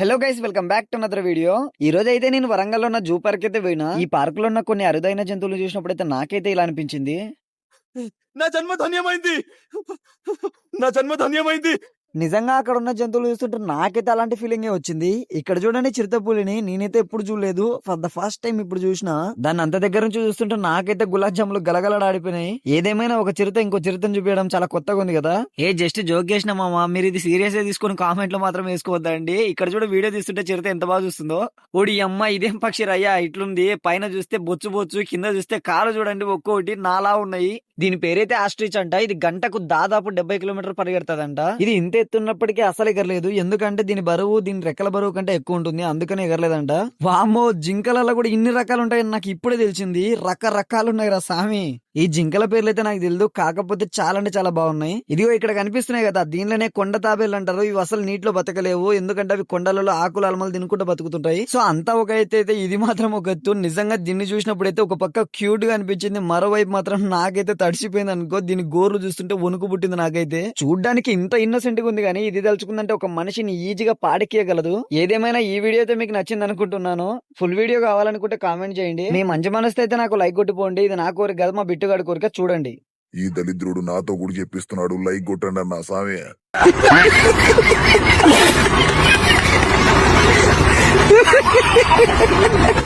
Hello guys welcome back to another video ఈ రోజు అయితే నేను వరంగల్లో ఉన్న జూ పార్క్ అయితే పోయినా. ఈ పార్క్లో ఉన్న కొన్ని అరుదైన జంతువులు చూసినప్పుడు అయితే నాకైతే ఇలా అనిపించింది. నా జన్మ ధన్యమైంది. నా జన్మ ధన్యమైంది. నిజంగా అక్కడ ఉన్న జంతువులు చూస్తుంటే నాకైతే అలాంటి ఫీలింగ్ వచ్చింది. ఇక్కడ చూడండి చిరుతపులిని నేనైతే ఎప్పుడు చూడలేదు. ఫర్ ద ఫస్ట్ టైం ఇప్పుడు చూసిన దాన్ని అంత దగ్గర నుంచి చూస్తుంటే నాకైతే గులాబ్ జాములు గలగలడాడిపోయినాయి ఏదేమైనా ఒక చిరుత ఇంకో చిరుతను చూపించడం చాలా కొత్తగా ఉంది కదా. ఏ జస్ట్ జోక్ చేసిన మామ మీరు ఇది సీరియస్గా తీసుకుని కామెంట్లో మాత్రం వేసుకోవద్దండి ఇక్కడ చూడ వీడియో తీస్తుంటే చిరుత ఎంత బాగా చూస్తుందో. ఓడి అమ్మ ఇదేం పక్షి రయ్యా? ఇట్లుంది. పైన చూస్తే బొచ్చు బొచ్చు కింద చూస్తే కాలు చూడండి ఒక్కోటి నాలా ఉన్నాయి. దీని పేరైతే ఆస్ట్రిచ్ అంట. ఇది గంటకు దాదాపు డెబ్బై కిలోమీటర్ పరిగెడతాదంట. ఇది ఇంత ఎత్తున్నప్పటికీ అసలు ఎగరలేదు. ఎందుకంటే దీని బరువు దీని రెక్కల బరువు కంటే ఎక్కువ ఉంటుంది. అందుకని ఎగరలేదంట. వామో జింకలలో కూడా ఇన్ని రకాలు ఉంటాయని నాకు ఇప్పుడే తెలిసింది. రకరకాలు ఉన్నాయి రా సామి. ఈ జింకల పేర్లు అయితే నాకు తెలియదు కాకపోతే చాలా అంటే చాలా బాగున్నాయి. ఇదిగో ఇక్కడ కనిపిస్తున్నాయి కదా. దీనిలోనే కొండ తాబేలు అంటారు. ఇవి అసలు నీటిలో బతకలేవు. ఎందుకంటే అవి కొండలలో ఆకులు అలమలు తినుకుంటూ బతుకుతుంటాయి. సో అంతా ఒక అయితే ఇది మాత్రం ఒక ఎత్తు. నిజంగా దీన్ని చూసినప్పుడు అయితే ఒక పక్క క్యూట్గా అనిపించింది. మరోవైపు మాత్రం నాకైతే తడిసిపోయింది అనుకో దీని గోర్లు చూస్తుంటే వణుకు పుట్టింది నాకైతే. చూడ్డానికి ఇంత ఇన్నసెంట్గా ఉంది కానీ ఇది తలుచుకుందంటే ఒక మనిషిని ఈజీగా పాడెక్కియగలదు. ఏదేమైనా ఈ వీడియో అయితే మీకు నచ్చింది అనుకుంటున్నాను ఫుల్ వీడియో కావాలనుకుంటే కామెంట్ చేయండి. మీ మంచి మనసు అయితే నాకు లైక్ కొట్టిపోండి. ఇది నా కోరిక కాదు మా బిట్టుగాడి కోరిక. చూడండి. ఈ దరిద్రుడు నాతో కూడా చెప్పిస్తున్నాడు లైక్ కొట్టండి అన్న సామే.